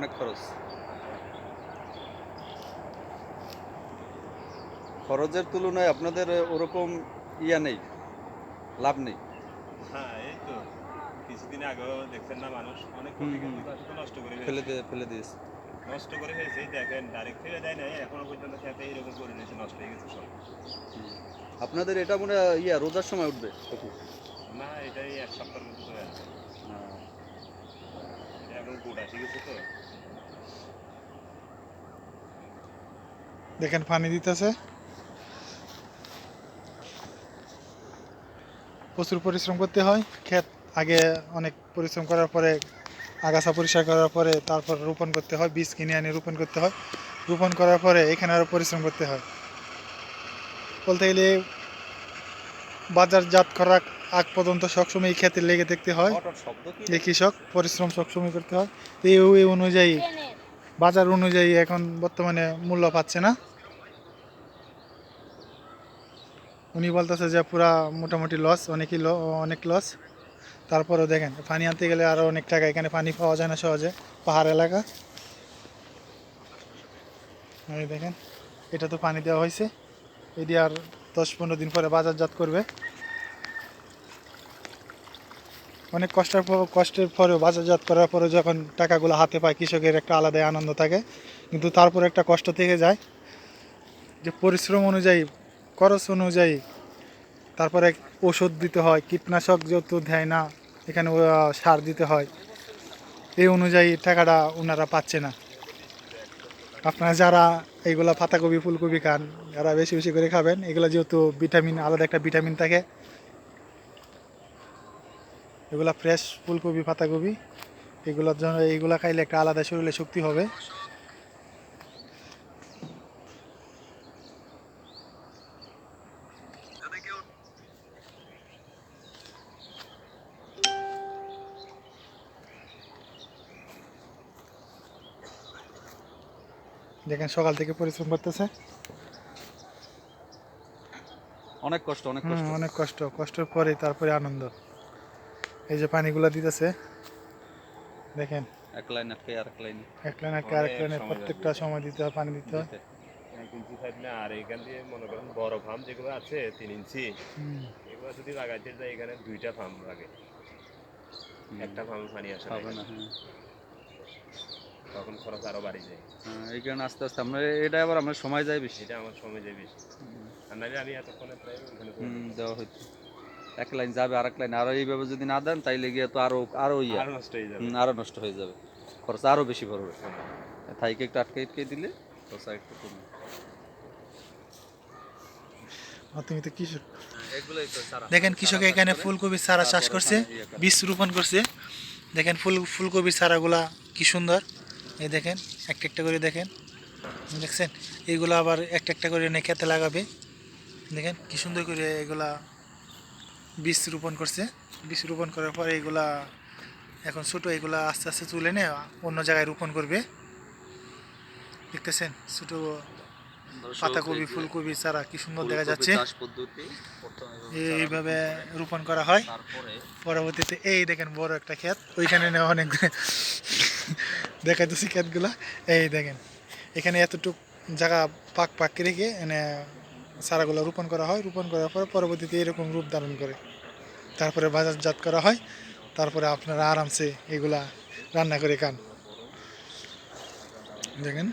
অনেক খরচ। খরচের তুলনায় আপনাদের ওরকম ইয়া নেই লাভ নেই। হ্যাঁ এই তো। কিছুদিন আগেও দেখছেন না মানুষ অনেক হুম, কোটি হুম। কোটি টাকা তো নষ্ট করে ফেলে দিয়ে ফেলে দিয়েছে। নষ্ট করে ফেলেছে দেখেন ডাইরেক্ট ফেলে দেয় নাই এখনও পর্যন্ত খেতে এইরকম করে নিয়েছে নষ্ট হয়ে গেছে সব। আপনাদের এটা মনে ইয়া রোজার সময় উঠবে। না এটাই এক সপ্তাহের চলে আসছে এখন গুড় আসে গেছে তো। দেখেন পানি দিতেছে। প্রচুর পরিশ্রম করতে হয়। ক্ষেত আগে অনেক পরিশ্রম করার পরে আগাছা পরিষ্কার করার পরে তারপর রোপণ করতে হয় বীজ কিনে আনি রোপণ করতে হয়। রোপণ করার পরে এখানে আরও পরিশ্রম করতে হয়। বলতে গেলে বাজারজাত করার আগ পর্যন্ত সবসময় এই ক্ষেতে লেগে দেখতে হয়। এই কৃষক পরিশ্রম সবসময় করতে হয়। তো এই অনুযায়ী বাজার অনুযায়ী এখন বর্তমানে মূল্য পাচ্ছে না। উনি বলতেছে যে পুরা মোটামুটি লস অনেকই ল- অনেক লস তারপরেও দেখেন, পানি আনতে গেলে আরও অনেক টাকা, এখানে পানি পাওয়া যায় না সহজে, পাহাড় এলাকা। এই দেখেন, এটা তো পানি দেওয়া হয়েছে। এটি আর দশ পনেরো দিন পরে বাজারজাত করবে। অনেক কষ্টের কষ্টের পরেও বাজারজাত করার পরে যখন টাকাগুলো হাতে পায়, কৃষকের একটা আলাদাই আনন্দ থাকে। কিন্তু তারপর একটা কষ্ট থেকে যায় যে পরিশ্রম অনুযায়ী খরচ অনুযায়ী তারপরে ওষুধ দিতে হয়, কীটনাশক যত দেয় না, এখানে সার দিতে হয়। এই অনুযায়ী টাকাটা ওনারা পাচ্ছে না। আপনারা যারা এইগুলা পাতাকপি, ফুলকপি খান, যারা বেশি বেশি করে খাবেন, এগুলো যেহেতু ভিটামিন, আলাদা একটা ভিটামিন থাকে, এগুলা ফ্রেশ ফুলকপি, পাতাকপি, এগুলোর জন্য এইগুলা খাইলে একটা আলাদা শরীরে শক্তি হবে। দেখেন সকাল থেকে পরিশ্রম করতেছে। অনেক কষ্ট অনেক কষ্ট। অনেক কষ্ট কষ্টের পরে তারপরে আনন্দ। এই যে পানিগুলো দিতেছে দেখেন। এক লাইন আটকে আর এক লাইন। এক লাইন আর এক লাইনে প্রত্যেকটা সময় দিতে হয় পানি দিতে হয়। এক ইঞ্চি সাইড আর এখান দিয়ে মনে করেন বড় ফার্ম যেগুলো আছে তিন ইঞ্চি। এগুলো যদি লাগাইতে যায় এখানে দুইটা ফার্ম লাগে। একটা ফার্মে পানি আসে না হবে না এখানে। তখন খরচ আরও বাড়ি যায়। হ্যাঁ, এই কারণে আস্তে আস্তে আমরা এটা আবার আমরা সময় যায় বেশি। সেটা আমার সময় যায় বেশি। আর নাহলে আমি এতক্ষণে প্রায় ওখানে হুম, দিতাম। দেওয়া হচ্ছে এক লাইন যাবে আর এক লাইন। আরও এইভাবে যদি না দেন তাইলে গিয়ে তো আরও আরও ইয়া। আরও নষ্ট হয়ে যাবে। হুম, আরও নষ্ট হয়ে যাবে। খরচ আরও বেশি পড়বে। থাইকে একটু আটকে আটকে দিলে খরচ একটু কমবে কৃষক। সারা দেখেন কৃষক এখানে ফুলকপির চারা চাষ করছে বীজ রোপণ করছে। দেখেন ফুল ফুলকপির চারাগুলা কি সুন্দর। এই দেখেন একটা একটা করে দেখেন। দেখছেন? এইগুলো আবার একটা একটা করে এনে খেতে লাগাবে। দেখেন কি সুন্দর করে এগুলা বীজ রোপণ করছে। বীজ রোপণ করার পরে এগুলা এখন ছোটো এগুলা আস্তে আস্তে তুলে নিয়ে অন্য জায়গায় রোপণ করবে। দেখতেছেন? ছোটো পাতাকপি ফুলকপি চারা কি সুন্দর দেখা যাচ্ছে। এইভাবে রোপণ করা হয়। পরবর্তীতে এই দেখেন বড় একটা ক্ষেত। ওইখানে নেওয়া অনেক দেখাইতেছি ক্ষেতগুলা এই দেখেন, এখানে এতটুক জায়গা পাক পাক রেখে এনে চারাগুলো রোপণ করা হয়। রোপণ করার পরে পরবর্তীতে এরকম রূপ ধারণ করে। তারপরে বাজারজাত করা হয়। তারপরে আপনারা আরামসে এগুলা রান্না করে খান। দেখেন